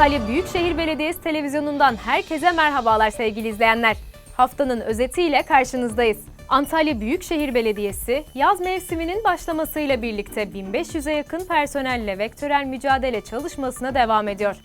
Antalya Büyükşehir Belediyesi televizyonundan herkese merhabalar sevgili izleyenler. Haftanın özetiyle karşınızdayız. Antalya Büyükşehir Belediyesi yaz mevsiminin başlamasıyla birlikte 1500'e yakın personelle vektörel mücadele çalışmasına devam ediyor.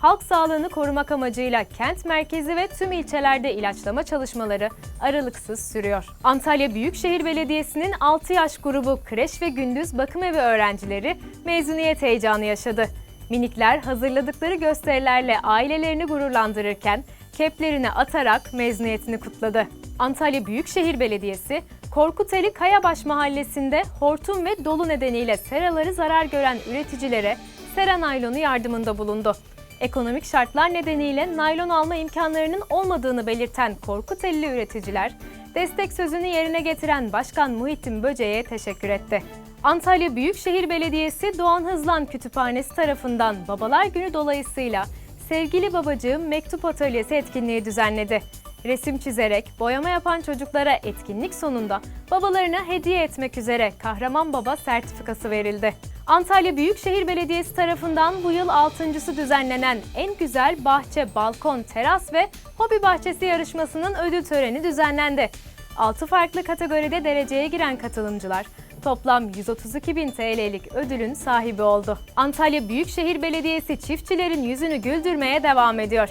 Halk sağlığını korumak amacıyla kent merkezi ve tüm ilçelerde ilaçlama çalışmaları aralıksız sürüyor. Antalya Büyükşehir Belediyesi'nin 6 yaş grubu kreş ve gündüz bakım evi öğrencileri mezuniyet heyecanı yaşadı. Minikler hazırladıkları gösterilerle ailelerini gururlandırırken keplerini atarak mezuniyetini kutladı. Antalya Büyükşehir Belediyesi, Korkuteli Kayabaş Mahallesi'nde hortum ve dolu nedeniyle seraları zarar gören üreticilere sera naylonu yardımında bulundu. Ekonomik şartlar nedeniyle naylon alma imkanlarının olmadığını belirten Korkuteli üreticiler, destek sözünü yerine getiren Başkan Muhittin Böce'ye teşekkür etti. Antalya Büyükşehir Belediyesi Doğan Hızlan Kütüphanesi tarafından Babalar Günü dolayısıyla Sevgili Babacığım Mektup Atölyesi etkinliği düzenledi. Resim çizerek, boyama yapan çocuklara etkinlik sonunda babalarına hediye etmek üzere Kahraman Baba sertifikası verildi. Antalya Büyükşehir Belediyesi tarafından bu yıl altıncısı düzenlenen En Güzel Bahçe, Balkon, Teras ve Hobi Bahçesi yarışmasının ödül töreni düzenlendi. 6 farklı kategoride dereceye giren katılımcılar toplam 132 bin TL'lik ödülün sahibi oldu. Antalya Büyükşehir Belediyesi çiftçilerin yüzünü güldürmeye devam ediyor.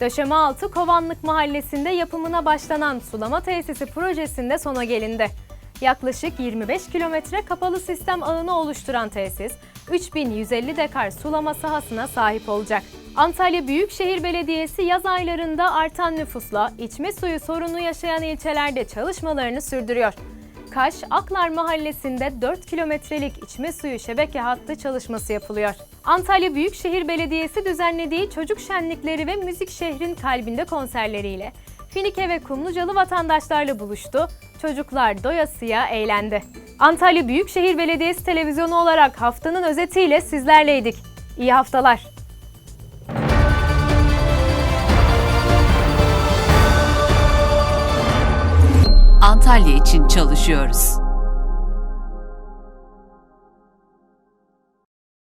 Döşemealtı Kovanlık Mahallesi'nde yapımına başlanan sulama tesisi projesinde sona gelindi. Yaklaşık 25 kilometre kapalı sistem ağını oluşturan tesis, 3150 dekar sulama sahasına sahip olacak. Antalya Büyükşehir Belediyesi yaz aylarında artan nüfusla içme suyu sorunu yaşayan ilçelerde çalışmalarını sürdürüyor. Kaş, Aklar Mahallesi'nde 4 kilometrelik içme suyu şebeke hattı çalışması yapılıyor. Antalya Büyükşehir Belediyesi düzenlediği çocuk şenlikleri ve müzik şehrin kalbinde konserleriyle Finike ve Kumlucalı vatandaşlarla buluştu. Çocuklar doyasıya eğlendi. Antalya Büyükşehir Belediyesi televizyonu olarak haftanın özetiyle sizlerleydik. İyi haftalar. Antalya için çalışıyoruz.